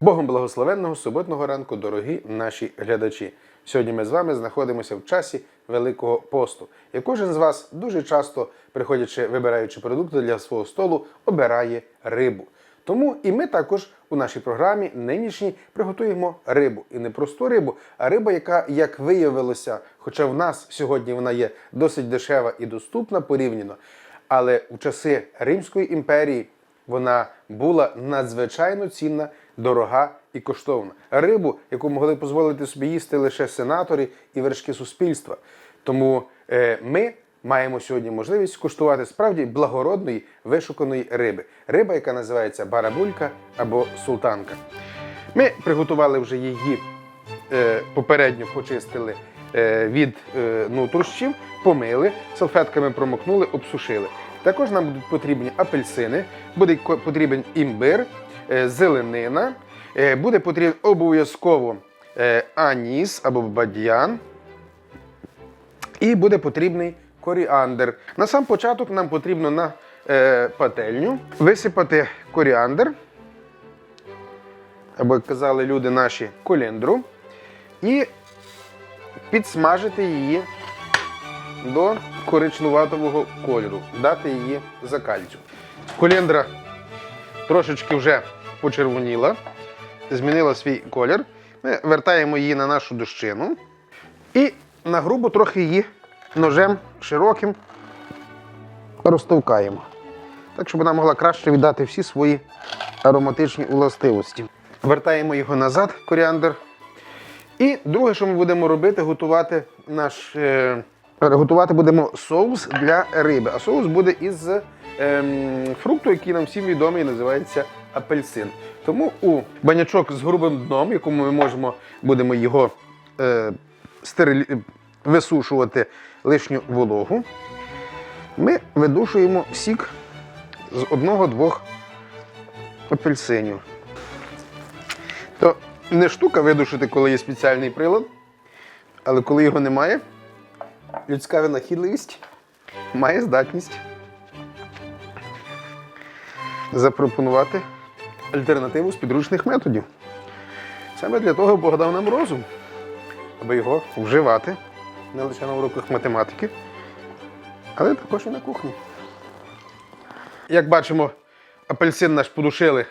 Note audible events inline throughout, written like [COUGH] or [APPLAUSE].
Богом благословенного суботного ранку, дорогі наші глядачі. Сьогодні ми з вами знаходимося в часі Великого посту. І кожен з вас дуже часто, приходячи, вибираючи продукти для свого столу, обирає рибу. Тому і ми також у нашій програмі нинішній приготуємо рибу. І не просту рибу, а риба, яка, як виявилося, хоча в нас сьогодні вона є досить дешева і доступна порівняно, але у часи Римської імперії вона була надзвичайно цінна, дорога і коштовна. Рибу, яку могли дозволити собі їсти лише сенатори і вершки суспільства. Тому е, ми маємо сьогодні можливість скуштувати справді благородної вишуканої риби. Риба, яка називається барабулька або султанка. Ми приготували вже її е, попередньо почистили е, від е, нутрощів, помили, салфетками промокнули, обсушили. Також нам будуть потрібні апельсини, буде потрібен імбир, зеленина, е, буде потрібен обов'язково е, аніс або бадьян, і буде потрібний коріандр. На сам початок нам потрібно на е, пательню висипати коріандр, або як казали люди наші коліндру, і підсмажити її до коричнуватого кольору, дати її закальцю. Колендра трошечки вже почервоніла, змінила свій колір. Ми вертаємо її на нашу дощину і на грубо трохи її ножем широким розтовкаємо. Так, щоб вона могла краще віддати всі свої ароматичні властивості. Вертаємо його назад, коріандр. І друге, що ми будемо робити, готувати наш. Е, готувати будемо соус для риби. А соус буде із ем, фрукту, який нам всім відомий, називається апельсин. Тому у банячок з грубим дном, якому ми можемо будемо його е, стерилі... висушувати лишню вологу, ми видушуємо сік з одного-двох апельсинів. То не штука видушити, коли є спеціальний прилад, але коли його немає, людська винахідливість має здатність запропонувати альтернативу з підручних методів. Саме для того Бог дав нам розум, аби його вживати не лише на уроках математики, але також і на кухні. Як бачимо, апельсин наш подушили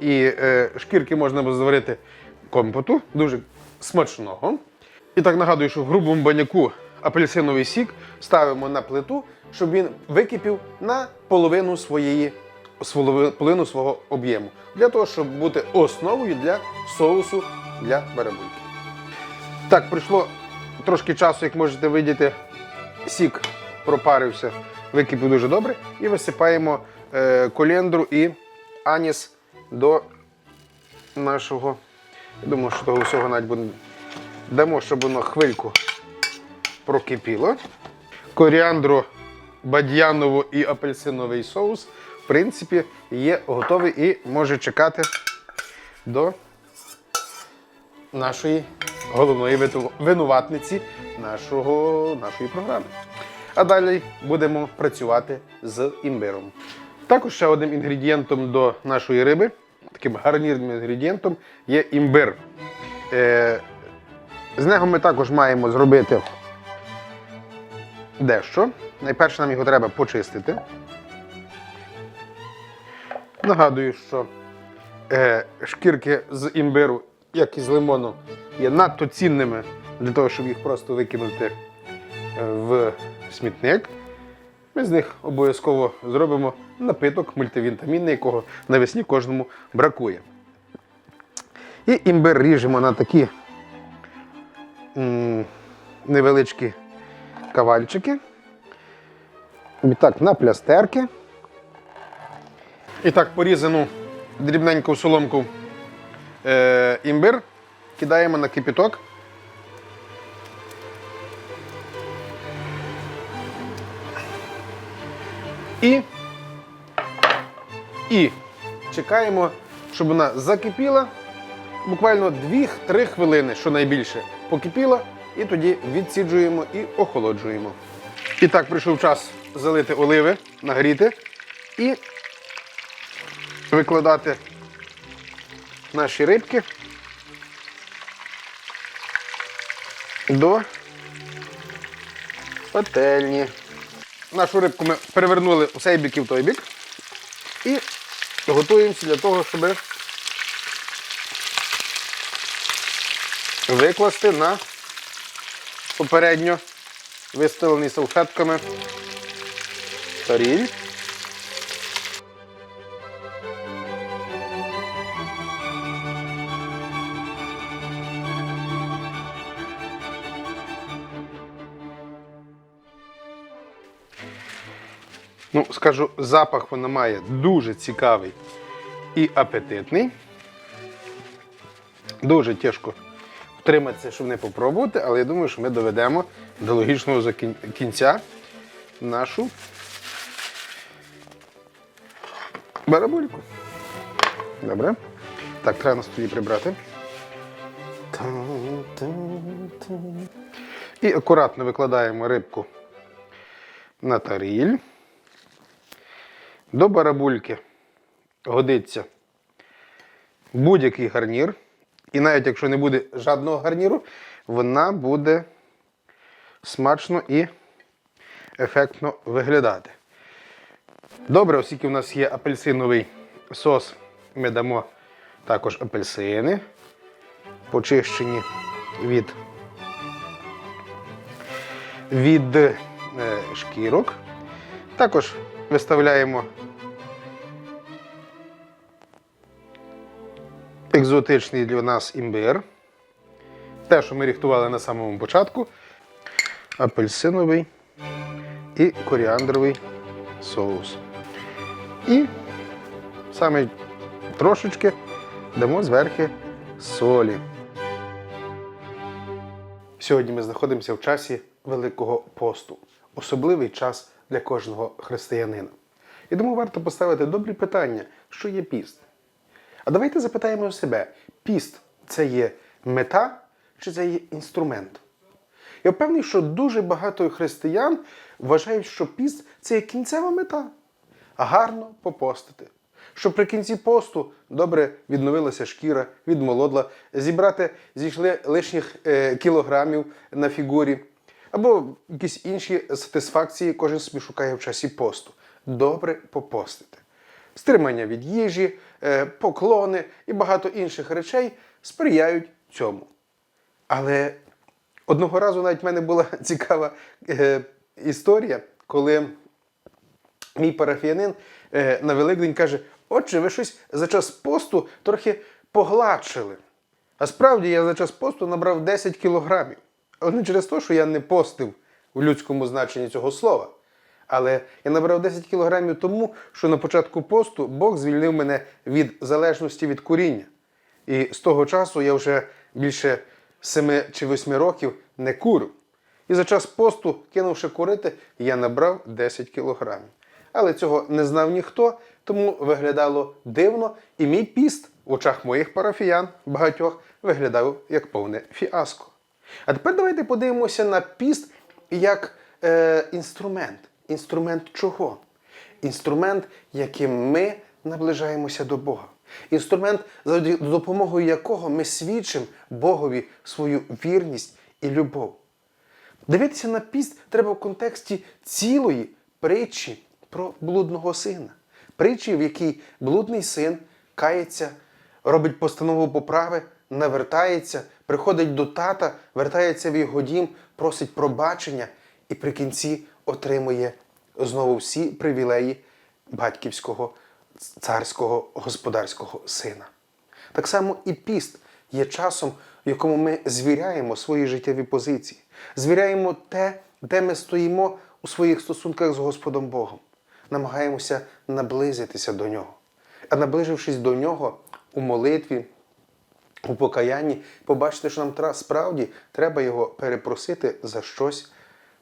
і е, шкірки можна зварити компоту, дуже смачного. І так нагадую, що в грубому баняку апельсиновий сік ставимо на плиту, щоб він википів на половину своєї половину свого об'єму, для того, щоб бути основою для соусу для барабульки. Так, пройшло трошки часу, як можете видіти, сік пропарився, википів дуже добре. І висипаємо е, колендру і аніс до нашого. Я думаю, що того всього навіть буде. Дамо, щоб воно хвильку прокипіло. Коріандро, бадьяново і апельсиновий соус, принципі, є готовий і може чекати до нашої головної винуватниці нашого, нашої програми. А далі будемо працювати з імбиром. Також ще одним інгредієнтом до нашої риби, таким гарнірним інгредієнтом, є імбир. Е, з нього ми також маємо зробити дещо. Найперше нам його треба почистити. Нагадую, що е, шкірки з імбиру, як і з лимону, є надто цінними для того, щоб їх просто викинути е, в смітник. Ми з них обов'язково зробимо напиток мультивітамінний, якого навесні кожному бракує. І імбир ріжемо на такі м, невеличкі кавальчики. І так, на плястерки. І так, порізану дрібненьку соломку е, імбир кидаємо на кипяток. І, і чекаємо, щоб вона закипіла. Буквально 2-3 хвилини, що найбільше, покипіла, і тоді відсіджуємо і охолоджуємо. І так прийшов час залити оливи, нагріти і викладати наші рибки до пательні. Нашу рибку ми перевернули в цей бік і в той бік. І готуємося для того, щоб викласти на попередньо вистелений салфетками таріль. Ну, скажу, запах вона має дуже цікавий і апетитний. Дуже тяжко втриматися, щоб не попробувати, але я думаю, що ми доведемо до логічного кінця нашу барабульку. Добре. Так, треба на столі прибрати. І акуратно викладаємо рибку на таріль. До барабульки годиться будь-який гарнір. І навіть якщо не буде жодного гарніру, вона буде смачно і ефектно виглядати. Добре, оскільки у нас є апельсиновий сос, ми дамо також апельсини, почищені від, від е, шкірок. Також виставляємо екзотичний для нас імбир. Те, що ми ріхтували на самому початку. Апельсиновий і коріандровий соус. І саме трошечки дамо зверхи солі. Сьогодні ми знаходимося в часі Великого посту, особливий час для кожного християнина. І тому варто поставити добрі питання, що є піст. А давайте запитаємо себе: піст це є мета чи це є інструмент? Я впевнений, що дуже багато християн вважають, що піст це є кінцева мета. Гарно попостити. Щоб при кінці посту добре відновилася шкіра, відмолодла, зібрати зійшли лишніх е, кілограмів на фігурі, або якісь інші сатисфакції кожен собі шукає в часі посту. Добре попостити. Стримання від їжі, поклони і багато інших речей сприяють цьому. Але одного разу навіть в мене була [LAUGHS] цікава е, історія, коли мій парафіянин е, на Великдень каже: Отче, ви щось за час посту трохи погладшили. А справді я за час посту набрав 10 кілограмів. Але не через те, що я не постив в людському значенні цього слова. Але я набрав 10 кілограмів тому, що на початку посту Бог звільнив мене від залежності від куріння. І з того часу я вже більше 7 чи 8 років не курю. І за час посту, кинувши курити, я набрав 10 кілограмів. Але цього не знав ніхто, тому виглядало дивно, і мій піст в очах моїх парафіян багатьох виглядав як повне фіаско. А тепер давайте подивимося на піст як е, інструмент. Інструмент чого? Інструмент, яким ми наближаємося до Бога. Інструмент, за допомогою якого ми свідчимо Богові свою вірність і любов. Дивитися на піст треба в контексті цілої притчі про блудного сина. Притчі, в якій блудний син кається, робить постанову поправи, навертається, приходить до тата, вертається в його дім, просить пробачення і при кінці отримує знову всі привілеї батьківського, царського, господарського сина. Так само і піст є часом, в якому ми звіряємо свої життєві позиції, звіряємо те, де ми стоїмо у своїх стосунках з Господом Богом, намагаємося наблизитися до нього. А наближившись до нього у молитві, у покаянні, побачите, що нам справді треба його перепросити за щось,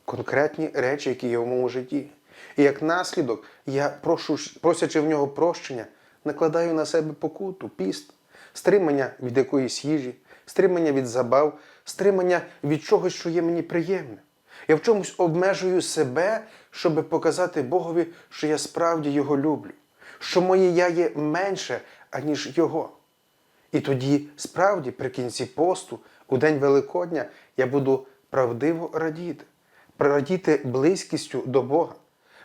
конкретні речі, які є в моєму житті. І як наслідок, я прошу, просячи в нього прощення, накладаю на себе покуту, піст, стримання від якоїсь їжі, стримання від забав, стримання від чогось, що є мені приємне. Я в чомусь обмежую себе, щоб показати Богові, що я справді його люблю, що моє я є менше, аніж його. І тоді, справді, при кінці посту, у день Великодня, я буду правдиво радіти, радіти близькістю до Бога,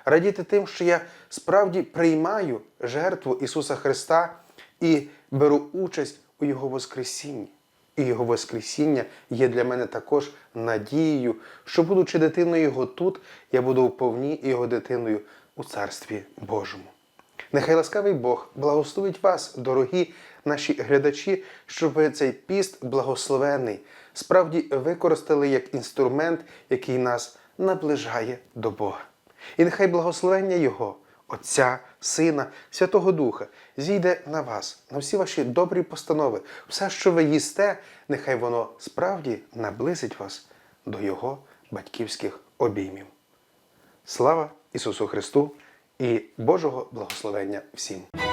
радіти тим, що я справді приймаю жертву Ісуса Христа і беру участь у Його Воскресінні. І Його Воскресіння є для мене також надією, що, будучи дитиною Його тут, я буду вповні Його дитиною у Царстві Божому. Нехай ласкавий Бог благословить вас, дорогі наші глядачі, щоб ви цей піст благословений справді використали як інструмент, який нас наближає до Бога. І нехай благословення Його, Отця, Сина, Святого Духа, зійде на вас, на всі ваші добрі постанови, все, що ви їсте, нехай воно справді наблизить вас до Його батьківських обіймів. Слава Ісусу Христу і Божого благословення всім!